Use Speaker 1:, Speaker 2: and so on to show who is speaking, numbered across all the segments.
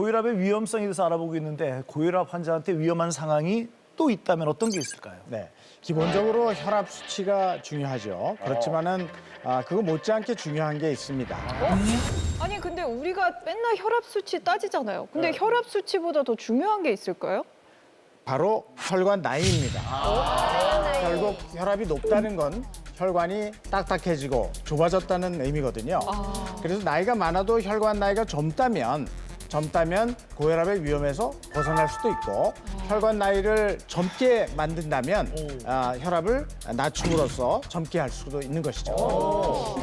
Speaker 1: 고혈압의 위험성에 대해서 알아보고 있는데 고혈압 환자한테 위험한 상황이 또 있다면 어떤 게 있을까요?
Speaker 2: 네. 기본적으로 혈압 수치가 중요하죠. 그렇지만은 아, 그거 못지않게 중요한 게 있습니다.
Speaker 3: 아니 근데 우리가 맨날 혈압 수치 따지잖아요. 근데 혈압 수치보다 더 중요한 게 있을까요?
Speaker 2: 바로 혈관 나이입니다. 결국 혈압이 높다는 건 혈관이 딱딱해지고 좁아졌다는 의미거든요. 그래서 나이가 많아도 혈관 나이가 젊다면 젊다면 고혈압의 위험에서 벗어날 수도 있고 혈관 나이를 젊게 만든다면 아, 혈압을 낮춤으로써 젊게 할 수도 있는 것이죠.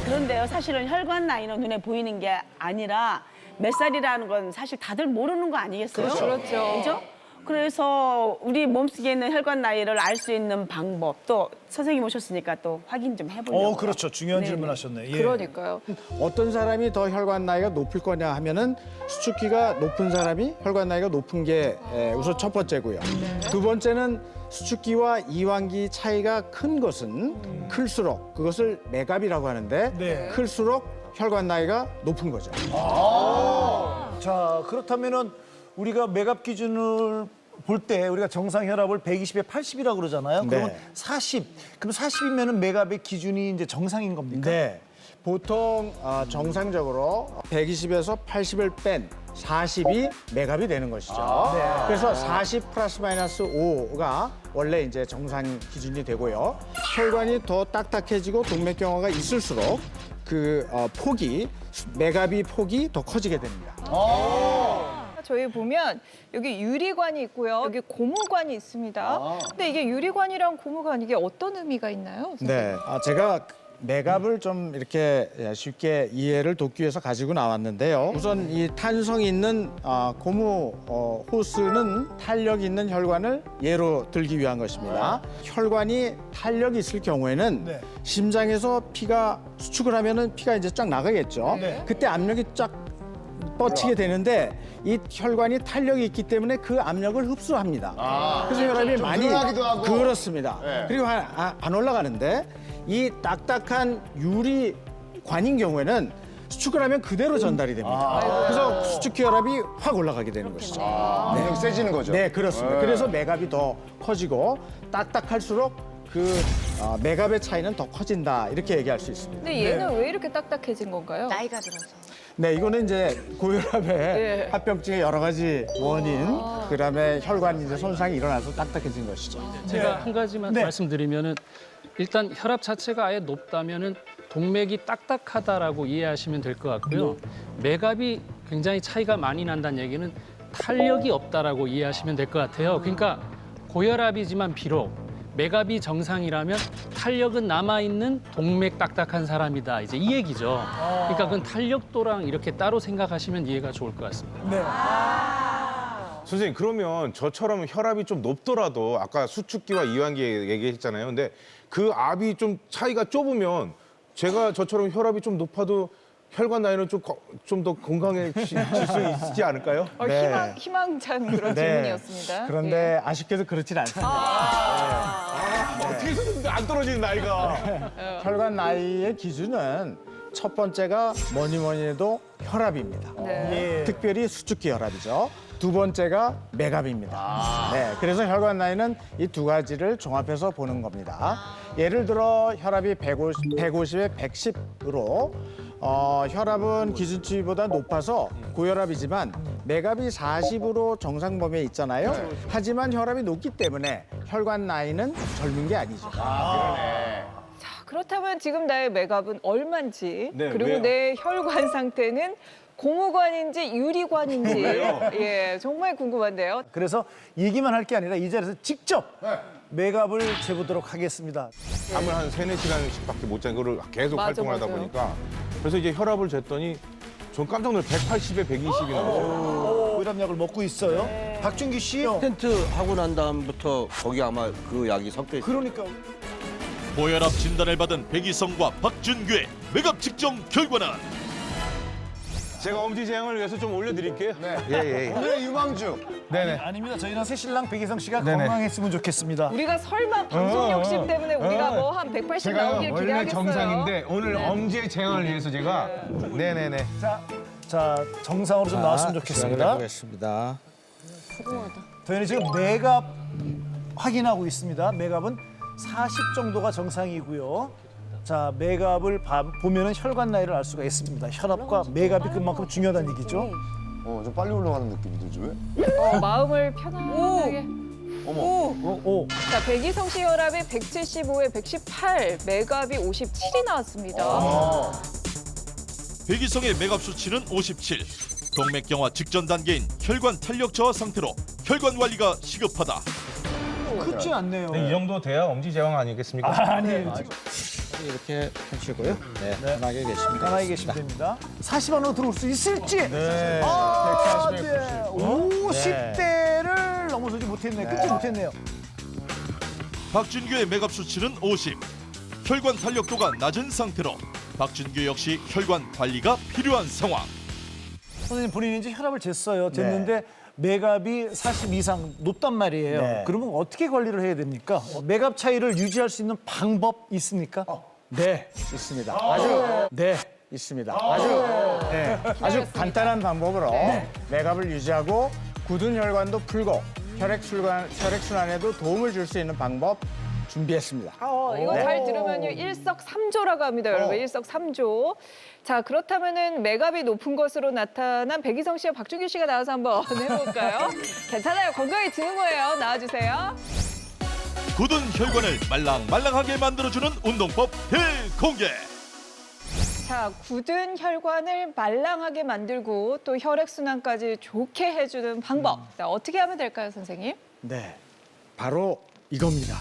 Speaker 4: 그런데요, 사실은 혈관 나이는 눈에 보이는 게 아니라 몇 살이라는 건 사실 다들 모르는 거 아니겠어요?
Speaker 3: 그렇죠.
Speaker 4: 그죠? 그래서 우리 몸속에 있는 혈관 나이를 알 수 있는 방법 또 선생님 오셨으니까 또 확인 좀 해보려고.
Speaker 1: 어, 그렇죠. 중요한
Speaker 4: 네네.
Speaker 1: 질문 하셨네. 예.
Speaker 3: 그러니까요.
Speaker 2: 어떤 사람이 더 혈관 나이가 높을 거냐 하면은 수축기가 높은 사람이 혈관 나이가 높은 게 에, 우선 첫 번째고요. 두 번째는 수축기와 이완기 차이가 큰 것은 클수록 그것을 매갑이라고 하는데
Speaker 1: 네.
Speaker 2: 클수록 혈관 나이가 높은 거죠.
Speaker 1: 자, 그렇다면은 우리가 매갑 기준을 볼 때 우리가 정상 혈압을 120에 80이라고 그러잖아요. 그러면
Speaker 2: 네.
Speaker 1: 40. 그럼 40이면은 매갑의 기준이 이제 정상인 겁니까?
Speaker 2: 네. 보통 아, 정상적으로 120에서 80을 뺀 40이 매갑이 되는 것이죠. 그래서 40 플러스 마이너스 5가 원래 이제 정상 기준이 되고요. 혈관이 더 딱딱해지고 동맥경화가 있을수록 그 어, 폭이 매갑이 폭이 더 커지게 됩니다.
Speaker 3: 저희 보면 여기 유리관이 있고요. 여기 고무관이 있습니다. 근데 이게 유리관이랑 고무관 이게 어떤 의미가 있나요?
Speaker 2: 네, 아, 제가 매갑을 좀 이렇게 쉽게 이해를 돕기 위해서 가지고 나왔는데요. 우선 이 탄성 있는 아, 고무 어, 호스는 탄력 있는 혈관을 예로 들기 위한 것입니다. 혈관이 탄력이 있을 경우에는
Speaker 1: 네.
Speaker 2: 심장에서 피가 수축을 하면은 피가 이제 쫙 나가겠죠.
Speaker 1: 네.
Speaker 2: 그때 압력이 쫙 뻗치게 되는데 이 혈관이 탄력이 있기 때문에 그 압력을 흡수합니다. 그래서 혈압이 많이
Speaker 5: 늘어나기도 하고.
Speaker 2: 그렇습니다.
Speaker 5: 네.
Speaker 2: 그리고 한- 아, 안 올라가는데 이 딱딱한 유리 관인 경우에는 수축을 하면 그대로 전달이 됩니다. 그래서 수축 혈압이 확 올라가게 되는 것이죠.
Speaker 5: 압력 세지는 거죠.
Speaker 2: 네, 그렇습니다. 그래서 매갑이 더 커지고 딱딱할수록 그 어, 매갑의 차이는 더 커진다 이렇게 얘기할 수 있습니다.
Speaker 3: 근데 얘는 왜 이렇게 딱딱해진 건가요?
Speaker 4: 나이가 들어서.
Speaker 2: 네, 이거는 이제 고혈압의
Speaker 3: 예.
Speaker 2: 합병증의 여러 가지 원인, 그다음에 혈관 이제 손상이 일어나서 딱딱해진 것이죠.
Speaker 6: 제가 한 가지만
Speaker 1: 네.
Speaker 6: 말씀드리면은 일단 혈압 자체가 아예 높다면은 동맥이 딱딱하다라고 이해하시면 될 것 같고요. 매갑이 굉장히 차이가 많이 난다는 얘기는 탄력이 없다라고 이해하시면 될 것 같아요. 그러니까 고혈압이지만 비록 매갑이 정상이라면 탄력은 남아 있는 동맥 딱딱한 사람이다. 이제 이 얘기죠. 그러니까 그건 탄력도랑 이렇게 따로 생각하시면 이해가 좋을 것 같습니다.
Speaker 1: 네.
Speaker 7: 선생님 그러면 저처럼 혈압이 좀 높더라도 아까 수축기와 이완기 얘기했잖아요. 근데 그 압이 좀 차이가 좁으면 제가 저처럼 혈압이 좀 높아도 혈관 나이는 좀좀 더 건강해질 수 있지 않을까요?
Speaker 3: 어,
Speaker 2: 네.
Speaker 3: 희망, 희망찬 그런 질문이었습니다. 예.
Speaker 2: 그런데 아쉽게도 그렇진 않습니다.
Speaker 7: 어떻게 해서든 안 떨어지는 나이가.
Speaker 2: 혈관 나이의 기준은 첫 번째가 뭐니 뭐니 해도 혈압입니다.
Speaker 3: 네.
Speaker 1: 예.
Speaker 2: 특별히 수축기 혈압이죠. 두 번째가 매갑입니다. 네, 그래서 혈관 나이는 이 두 가지를 종합해서 보는 겁니다. 예를 들어 혈압이 150, 150에 110으로 어, 혈압은 기준치보다 높아서 고혈압이지만 매갑이 40으로 정상 범위에 있잖아요. 하지만 혈압이 높기 때문에 혈관 나이는 젊은 게 아니죠.
Speaker 3: 자, 그렇다면 지금 나의 매갑은 얼마인지
Speaker 7: 네,
Speaker 3: 그리고
Speaker 7: 왜요?
Speaker 3: 내 혈관 상태는 고무관인지 유리관인지 예 정말 궁금한데요.
Speaker 1: 그래서 얘기만 할 게 아니라 이 자리에서 직접 매갑을 재보도록 하겠습니다.
Speaker 7: 잠을 한 세네 시간씩밖에 못 자는 거를 계속
Speaker 3: 맞아,
Speaker 7: 활동을 하다
Speaker 3: 맞아요.
Speaker 7: 보니까 그래서 이제 혈압을 쟀더니 전 깜짝 놀라 180에 120이 나오죠.
Speaker 1: 고혈압약을 먹고 있어요.
Speaker 3: 네.
Speaker 1: 박준기 씨.
Speaker 8: 텐트 하고 난 다음부터 거기 아마 그 약이 섞여 있어요.
Speaker 1: 그러니까
Speaker 9: 고혈압 진단을 받은 백이성과 박준규의 매갑 측정 결과는
Speaker 7: 제가 엄지 제형을 위해서 좀 올려드릴게요.
Speaker 5: 예, 예. 오늘의 유망주.
Speaker 7: 네네.
Speaker 1: 아닙니다. 저희는 새 신랑 백이성 씨가
Speaker 7: 네네.
Speaker 1: 건강했으면 좋겠습니다.
Speaker 3: 우리가 설마 방송 욕심 때문에 우리가 뭐 한 180 나오길
Speaker 7: 원래
Speaker 3: 기대하겠어요.
Speaker 7: 정상인데 오늘 엄지의 제형을 위해서 제가 네네네.
Speaker 1: 자, 자 정상으로 좀 나왔으면 좋겠습니다.
Speaker 2: 해보겠습니다.
Speaker 1: 도현이 지금 맥압 확인하고 있습니다. 맥압은 40 정도가 정상이고요. 자, 맥압을 봐- 보면은 혈관 나이를 알 수가 있습니다. 혈압과 맥압이 그만큼 중요하다는 얘기죠.
Speaker 5: 어, 좀 빨리 올라가는 느낌이 들지 왜?
Speaker 3: 어, 마음을 편안하게.
Speaker 1: 오, 오.
Speaker 3: 자, 백이성 씨 혈압이 175에 118, 맥압이 57이 나왔습니다.
Speaker 9: 백이성의 맥압 수치는 57. 동맥경화 직전 단계인 혈관 탄력 저하 상태로 혈관 관리가 시급하다.
Speaker 1: 크지 않네요.
Speaker 7: 이 정도 돼야 엄지 제왕 아니겠습니까?
Speaker 1: 아니에요. 지금
Speaker 2: 이렇게 하시고요. 네, 편하게 계시면
Speaker 1: 가만히 계시면 됩니다. 40 안으로 들어올 수 있을지.
Speaker 2: 네.
Speaker 1: 아,
Speaker 2: 140에
Speaker 1: 네.
Speaker 2: 90.
Speaker 1: 50대를 넘어서지 못했네. 끊지 못했네요.
Speaker 9: 박준규의 맥압 수치는 50. 혈관 탄력도가 낮은 상태로 박준규 역시 혈관 관리가 필요한 상황.
Speaker 1: 선생님 본인이 이제 혈압을 쟀어요. 쟀는데 맥압이 40 이상 높단 말이에요.
Speaker 2: 네.
Speaker 1: 그러면 어떻게 관리를 해야 됩니까? 맥압 차이를 유지할 수 있는 방법 있습니까?
Speaker 2: 네, 있습니다. 아주 네, 있습니다. 아주 네, 아주 간단한 방법으로 맥압을 유지하고 굳은 혈관도 풀고 혈액 순환 혈액 순환에도 도움을 줄 수 있는 방법 준비했습니다.
Speaker 3: 어, 이거 잘 들으면요. 일석삼조라고 합니다, 여러분. 일석삼조. 자, 그렇다면은 맥압이 높은 것으로 나타난 백이성 씨와 박준규 씨가 나와서 한번 해볼까요? 괜찮아요. 건강이 드는 거예요. 나와주세요.
Speaker 9: 굳은 혈관을 말랑말랑하게 만들어주는 운동법 대공개.
Speaker 3: 자, 굳은 혈관을 말랑하게 만들고 또 혈액순환까지 좋게 해주는 방법. 자, 어떻게 하면 될까요, 선생님?
Speaker 2: 네, 바로 이겁니다.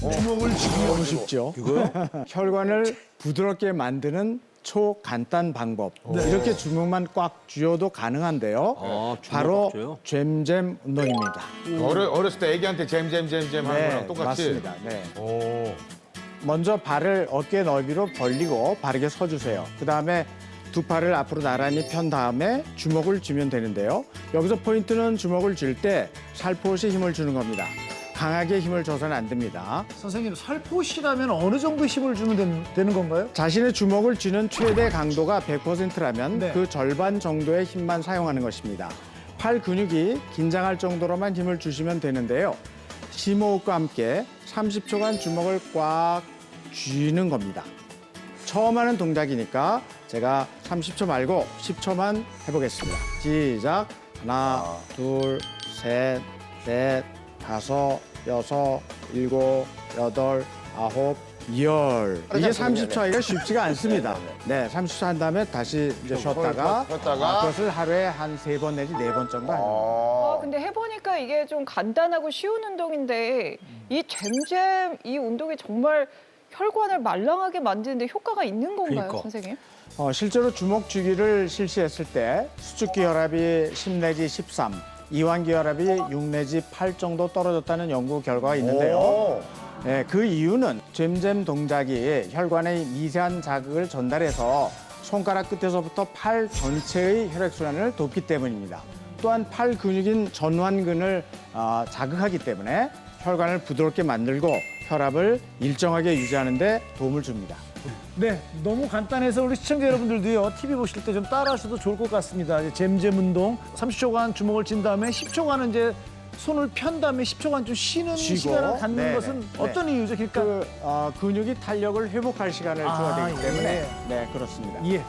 Speaker 5: 주먹을 쥐고
Speaker 2: 너무 쉽죠? 혈관을 부드럽게 만드는 초간단 방법. 이렇게 주먹만 꽉 쥐어도 가능한데요.
Speaker 8: 아, 주먹
Speaker 2: 바로
Speaker 8: 꽉 쥐어요?
Speaker 2: 잼잼 운동입니다.
Speaker 7: 어려, 어렸을 때 애기한테 잼잼잼잼 하는 거랑 똑같이.
Speaker 2: 맞습니다. 네.
Speaker 7: 오.
Speaker 2: 먼저 발을 어깨 너비로 벌리고 바르게 서주세요. 그 다음에 두 팔을 앞으로 나란히 편 다음에 주먹을 쥐면 되는데요. 여기서 포인트는 주먹을 쥘 때 살포시 힘을 주는 겁니다. 강하게 힘을 줘서는 안 됩니다.
Speaker 1: 선생님 살포시라면 어느 정도 힘을 주면 된- 되는 건가요?
Speaker 2: 자신의 주먹을 쥐는 최대 강도가 100%라면
Speaker 1: 네.
Speaker 2: 그 절반 정도의 힘만 사용하는 것입니다. 팔 근육이 긴장할 정도로만 힘을 주시면 되는데요. 심호흡과 함께 30초간 주먹을 꽉 쥐는 겁니다. 처음 하는 동작이니까 제가 30초 말고 10초만 해보겠습니다. 시작. 하나, 둘, 셋, 넷, 다섯, 여섯, 일곱, 여덟, 아홉, 열. 이게 30초 하기가 쉽지가 않습니다. 네, 30초 한 다음에 다시 이제 쉬었다가
Speaker 5: 쉬었다가.
Speaker 2: 아, 그것을 하루에 한 세 번 내지 네 번 정도 하는 겁니다.
Speaker 3: 아, 근데 해보니까 이게 좀 간단하고 쉬운 운동인데 이 잼잼 이 운동이 정말 혈관을 말랑하게 만드는데 효과가 있는 건가요, 선생님?
Speaker 2: 어, 실제로 주먹 쥐기를 실시했을 때 수축기 혈압이 10 내지 13, 이완기 혈압이 6 내지 8 정도 떨어졌다는 연구 결과가 있는데요. 네, 그 이유는 잼잼 동작이 혈관에 미세한 자극을 전달해서 손가락 끝에서부터 팔 전체의 혈액순환을 돕기 때문입니다. 또한 팔 근육인 전완근을 아, 자극하기 때문에 혈관을 부드럽게 만들고 혈압을 일정하게 유지하는 데 도움을 줍니다.
Speaker 1: 네, 너무 간단해서 우리 시청자 여러분들도요 TV 보실 때 좀 따라 하셔도 좋을 것 같습니다. 이제 잼잼 운동 30초간 주먹을 쥔 다음에 10초간은 이제 손을 편 다음에 10초간 좀 쉬는
Speaker 2: 쉬고.
Speaker 1: 시간을 갖는
Speaker 2: 네네.
Speaker 1: 것은
Speaker 2: 네.
Speaker 1: 어떤 이유죠? 그러니까
Speaker 2: 그 어, 근육이 탄력을 회복할 시간을
Speaker 1: 아,
Speaker 2: 줘야 되기 때문에
Speaker 1: 예.
Speaker 2: 네 그렇습니다.
Speaker 1: 예,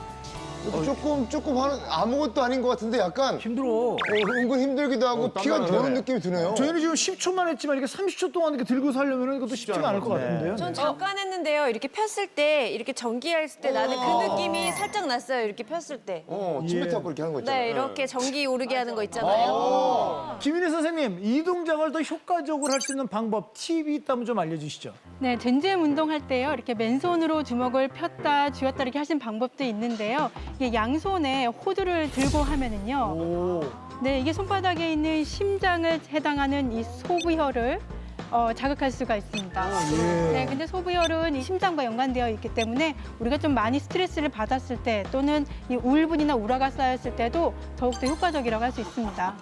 Speaker 5: 조금 조금 하는 아무것도 아닌 것 같은데 약간
Speaker 1: 힘들어.
Speaker 5: 어, 은근 힘들기도 하고
Speaker 7: 어,
Speaker 5: 피가. 도는 느낌이 드네요.
Speaker 1: 저희는 지금 10초만 했지만 이렇게 30초 동안 이렇게 들고 살려면 이것도 쉽지가 않을 것 같은데요.
Speaker 10: 전 잠깐 했는데요. 이렇게 폈을 때 이렇게 전기 했을 때 나는 그 느낌이 살짝 났어요. 이렇게 폈을 때.
Speaker 5: 어, 침 뱉어갖고 이렇게 하는 거 있잖아요.
Speaker 10: 네, 이렇게 전기 오르게 하는 거 있잖아요.
Speaker 1: 김인혜 선생님, 이 동작을 더 효과적으로 할 수 있는 방법, 팁이 있다면 좀 알려주시죠.
Speaker 11: 네, 젠잼 운동할 때요. 이렇게 맨손으로 주먹을 폈다 쥐었다 이렇게 하시는 방법도 있는데요. 이게 양손에 호두를 들고 하면은요.
Speaker 1: 오,
Speaker 11: 네, 이게 손바닥에 있는 심장을 해당하는 이 소부혈을 어, 자극할 수가 있습니다. 네, 근데 소부혈은 이 심장과 연관되어 있기 때문에 우리가 좀 많이 스트레스를 받았을 때 또는 이 우울분이나 우라가 쌓였을 때도 더욱더 효과적이라고 할 수 있습니다.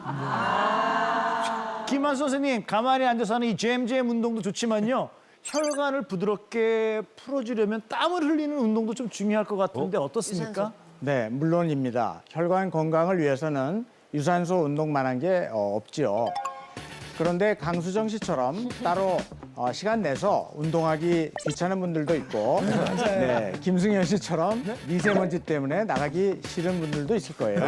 Speaker 1: 김한 선생님, 가만히 앉아서 하는 이 잼잼 운동도 좋지만요. 혈관을 부드럽게 풀어주려면 땀을 흘리는 운동도 좀 중요할 것 같은데 어? 떻습니까
Speaker 2: 네, 물론입니다. 혈관 건강을 위해서는 유산소 운동만한 게 어, 없지요. 그런데 강수정 씨처럼 따로 어, 시간 내서 운동하기 귀찮은 분들도 있고, 네, 김승현 씨처럼 미세먼지 때문에 나가기 싫은 분들도 있을 거예요.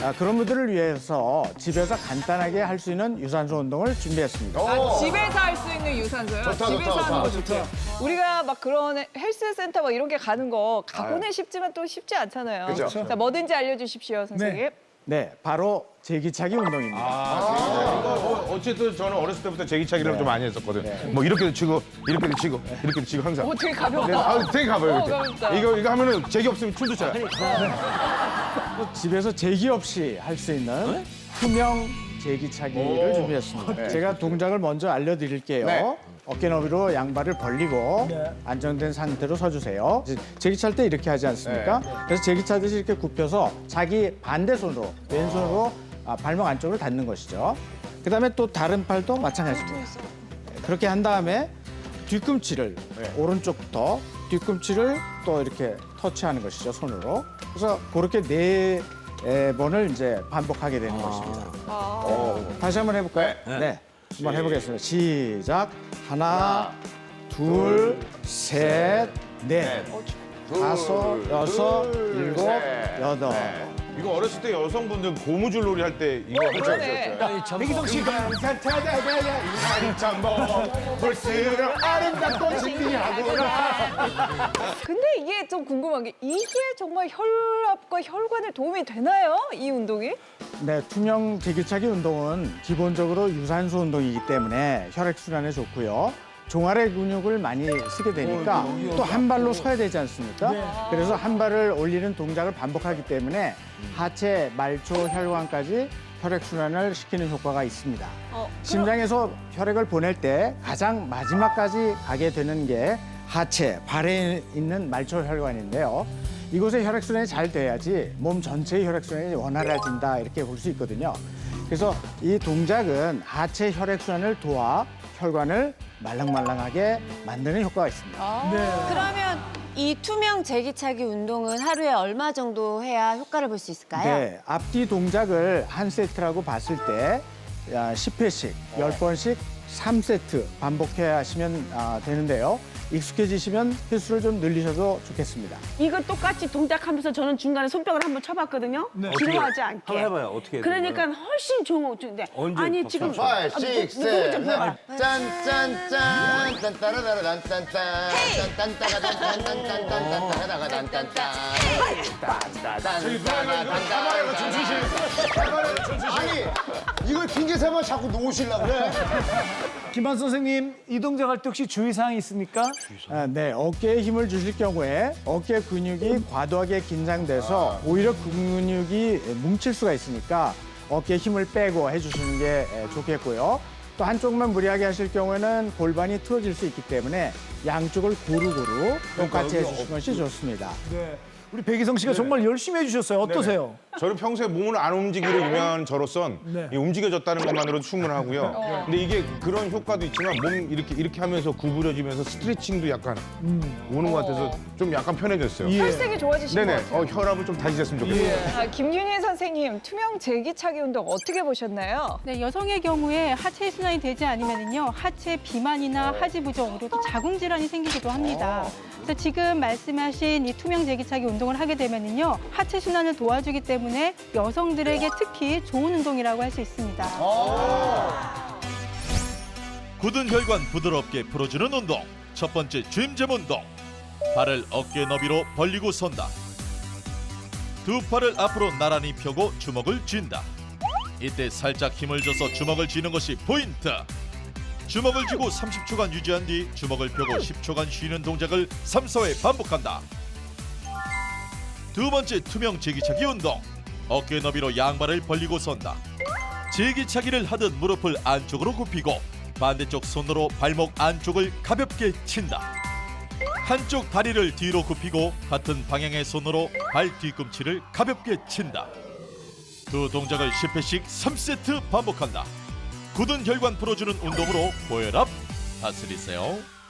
Speaker 2: 아, 그런 분들을 위해서 집에서 간단하게 할 수 있는 유산소 운동을 준비했습니다.
Speaker 3: 아, 집에서 할 수 있는 유산소요?
Speaker 5: 좋다,
Speaker 3: 집에서
Speaker 5: 좋다,
Speaker 3: 하는 거
Speaker 5: 좋다.
Speaker 3: 좋죠. 우리가 막 그런 헬스센터 막 이런 게 가는 거 가고는 쉽지만 또 쉽지 않잖아요.
Speaker 5: 그죠.
Speaker 3: 자, 뭐든지 알려주십시오, 선생님.
Speaker 2: 네, 바로 제기차기 운동입니다.
Speaker 7: 아, 어, 어쨌든 저는 어렸을 때부터 제기차기를 좀 많이 했었거든. 뭐 이렇게도 치고 이렇게도 치고 이렇게도 치고 항상.
Speaker 3: 오, 되게 가볍다.
Speaker 7: 네, 아, 되게 가봐요.
Speaker 3: 어,
Speaker 7: 이렇게.
Speaker 3: 가볍다.
Speaker 7: 이거 이거 하면은 제기 없으면 춤도 춰요.
Speaker 2: 또 집에서 제기 없이 할 수 있는 투명 제기차기를 준비했습니다. 제가 동작을 먼저 알려드릴게요.
Speaker 5: 네.
Speaker 2: 어깨 너비로 양발을 벌리고 안정된 상태로 서주세요. 이제 제기 찰 때 이렇게 하지 않습니까? 그래서 제기 차듯이 이렇게 굽혀서 자기 반대 손으로 왼손으로 아, 발목 안쪽으로 닿는 것이죠. 그다음에 또 다른 팔도 마찬가지입니다. 그렇게 한 다음에 뒤꿈치를 오른쪽부터 뒤꿈치를 또 이렇게 터치하는 것이죠 손으로. 그래서 그렇게 네 에, 번을 이제 반복하게 되는 것입니다. 어, 다시 한번 해볼까요? 네. 한번 해보겠습니다. 시작. 하나, 둘, 셋, 넷, 다섯, 여섯, 일곱, 여덟.
Speaker 7: 이거 어렸을 때 여성분들 고무줄 놀이 할 때 이거 하죠.
Speaker 3: 그러네.
Speaker 1: 백이성 씨가
Speaker 5: 볼수록 아름답고 신비하구나.
Speaker 3: 근데 이게 좀 궁금한 게 이게 정말 혈압과 혈관에 도움이 되나요? 이 운동이?
Speaker 2: 네, 투명 제기차기 운동은 기본적으로 유산소 운동이기 때문에 혈액순환에 좋고요. 종아리 근육을 많이 쓰게 되니까 또 한 발로 서야 되지 않습니까? 그래서 한 발을 올리는 동작을 반복하기 때문에 하체, 말초, 혈관까지 혈액순환을 시키는 효과가 있습니다.
Speaker 3: 어,
Speaker 2: 심장에서 혈액을 보낼 때 가장 마지막까지 가게 되는 게 하체, 발에 있는 말초 혈관인데요. 이곳에 혈액순환이 잘 돼야지 몸 전체의 혈액순환이 원활해진다 이렇게 볼 수 있거든요. 그래서 이 동작은 하체 혈액순환을 도와 혈관을 말랑말랑하게 만드는 효과가 있습니다.
Speaker 10: 그러면 이 투명 제기차기 운동은 하루에 얼마 정도 해야 효과를 볼 수 있을까요?
Speaker 2: 네, 앞뒤 동작을 한 세트라고 봤을 때 야, 10회씩, 10번씩 3세트 반복해 하시면 아, 되는데요. 익숙해지시면 횟수를 좀 늘리셔도 좋겠습니다.
Speaker 4: 이거 똑같이 동작하면서 저는 중간에 손뼉을 한번 쳐봤거든요. 지루하지 않게.
Speaker 8: 한번 해봐요. 어떻게 해야
Speaker 4: 그러니까 훨씬 좋은 건데.
Speaker 8: 언제
Speaker 4: 아니 지금
Speaker 5: 파이브,
Speaker 4: 아, 누-
Speaker 5: 식스,
Speaker 4: 누구 좀
Speaker 5: 셋.
Speaker 4: 해봐.
Speaker 5: 짠짠짠 딴따라라란 딴딴 딴딴따가 딴딴딴 딴딴 따라다가 딴딴딴 아니 이걸 삼아 자꾸 놓으시려고 그래
Speaker 1: 김한 선생님 이 동작할 때 혹시 주의사항이 있습니까?
Speaker 2: 아, 네, 어깨에 힘을 주실 경우에 어깨 근육이 과도하게 긴장돼서 오히려 근육이 뭉칠 수가 있으니까 어깨에 힘을 빼고 해주시는 게 에, 좋겠고요. 또 한쪽만 무리하게 하실 경우에는 골반이 틀어질 수 있기 때문에 양쪽을 고루고루 똑같이 해주시는 것이 좋습니다.
Speaker 1: 네. 우리 백이성 씨가 정말 열심히 해주셨어요. 어떠세요?
Speaker 7: 저는 평소에 몸을 안 움직이로 유명한 저로선
Speaker 1: 네.
Speaker 7: 이 움직여졌다는 것만으로도 충분하고요. 근데 이게 그런 효과도 있지만 몸 이렇게 이렇게 하면서 구부려지면서 스트레칭도 약간 오는 것 같아서 좀 약간 편해졌어요.
Speaker 1: 예.
Speaker 3: 혈색이 좋아지신 것
Speaker 7: 네네.
Speaker 3: 같아요.
Speaker 7: 어, 혈압을 좀 다시 쟀으면 좋겠어요.
Speaker 3: 아, 김윤희 선생님, 투명 제기차기 운동 어떻게 보셨나요?
Speaker 11: 네, 여성의 경우에 하체 순환이 되지 않으면요 하체 비만이나 하지 부종으로 또 자궁 질환이 생기기도 합니다. 그래서 지금 말씀하신 이 투명 제기차기 운동을 하게 되면요 하체 순환을 도와주기 때문에 여성들에게 특히 좋은 운동이라고 할 수 있습니다.
Speaker 9: 굳은 혈관 부드럽게 풀어주는 운동. 첫 번째 쥐임잼 운동. 발을 어깨 너비로 벌리고 선다. 두 팔을 앞으로 나란히 펴고 주먹을 쥔다. 이때 살짝 힘을 줘서 주먹을 쥐는 것이 포인트. 주먹을 쥐고 30초간 유지한 뒤 주먹을 펴고 10초간 쉬는 동작을 3, 4회 반복한다. 두 번째 투명 제기차기 운동. 어깨 너비로 양발을 벌리고 선다. 제기차기를 하듯 무릎을 안쪽으로 굽히고 반대쪽 손으로 발목 안쪽을 가볍게 친다. 한쪽 다리를 뒤로 굽히고 같은 방향의 손으로 발 뒤꿈치를 가볍게 친다. 두 동작을 10회씩 3세트 반복한다. 굳은 혈관 풀어주는 운동으로 고혈압 다스리세요.